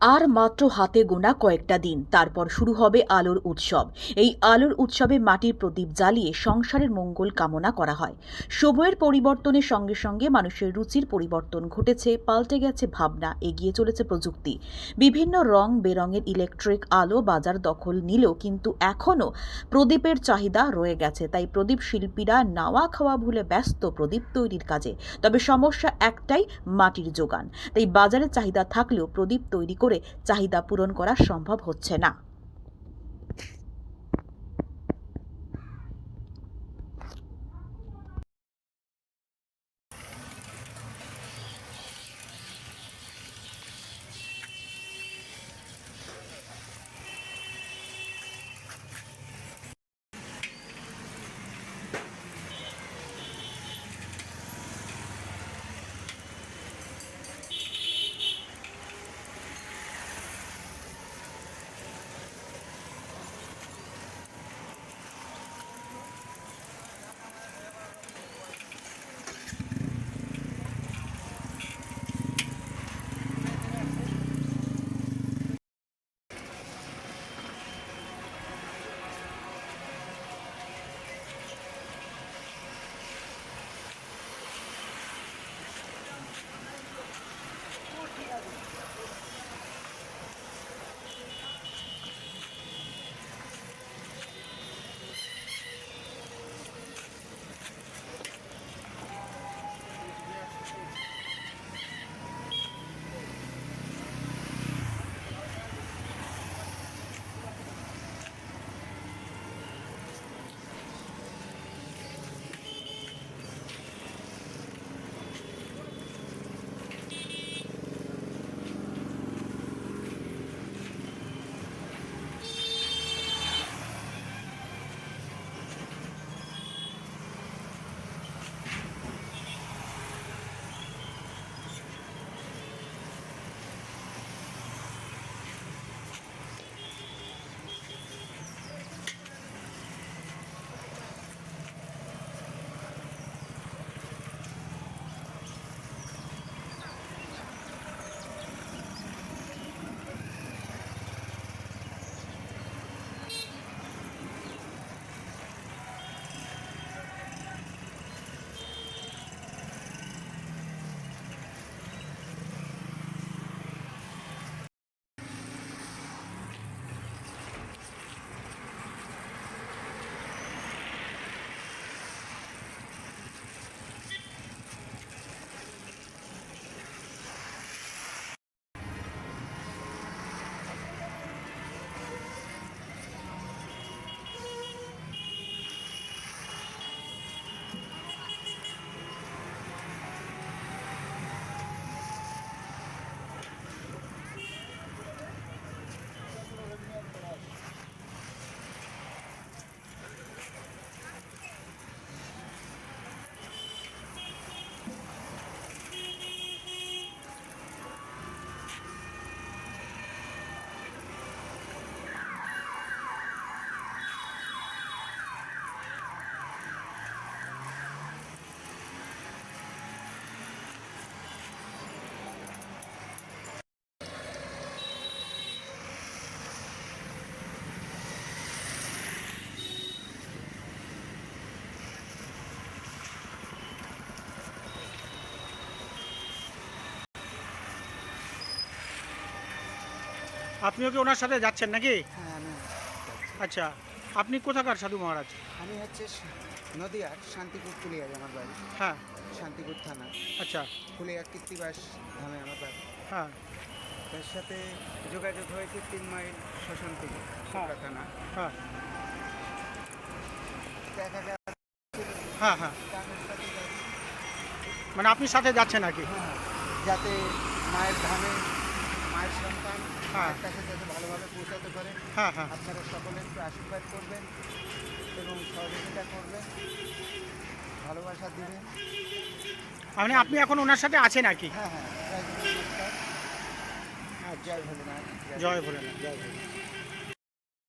আর মাত্র হাতে গোনা কয়েকটা দিন, তারপর শুরু হবে আলোর উৎসব। এই আলোর উৎসবে মাটির প্রদীপ জ্বালিয়ে সংসারের মঙ্গল কামনা করা হয়। সময়ের পরিবর্তনের সঙ্গে সঙ্গে মানুষের রুচির পরিবর্তন ঘটেছে, পাল্টে গেছে ভাবনা, এগিয়ে চলেছে প্রযুক্তি। বিভিন্ন রং বেরঙের ইলেকট্রিক আলো বাজার দখল নিলেও কিন্তু এখনও প্রদীপের চাহিদা রয়ে গেছে। তাই প্রদীপ শিল্পীরা নাওয়া খাওয়া ভুলে ব্যস্ত প্রদীপ তৈরির কাজে। তবে সমস্যা একটাই, মাটির যোগান। তাই বাজারে চাহিদা থাকলেও প্রদীপ তৈরি করে চাহিদা পূরণ করা সম্ভব হচ্ছে না। আপনিও কি ওনার সাথে যাচ্ছেন নাকি? হ্যাঁ আমি আচ্ছা আপনি কোথাকার সাধু মহারাজ? আমি হচ্ছে নদিয়ার শান্তিপুর কুলিয়ায় আমার বাড়ি। হ্যাঁ। শান্তিপুর থানা। আচ্ছা। কুলিয়া কীর্তিবাস ধামে আমার বাড়ি। হ্যাঁ। তার সাথে যোগাযোগ হয়েছে তিন মাইল শ্মশান থেকে হ্যাঁ। থানা। হ্যাঁ। দেখা হ্যাঁ হ্যাঁ। মানে আপনি সাথে যাচ্ছেন নাকি হ্যাঁ, যাতে মায়ের ধামে হ্যাঁ। মায়ের কাছে যাতে ভালোভাবে পৌঁছাতে পারে হ্যাঁ হ্যাঁ। আপনারা সকলে একটু আশীর্বাদ করবেন এবং সহযোগিতা করবেন। ভালোবাসা দিবেন। মানে আপনি এখন ওনার সাথে আছেন আর কি? হ্যাঁ হ্যাঁ। জয় জয় ভোলেনাথ। জয় ভোলেনাথ। জয় ভোলেনাথ।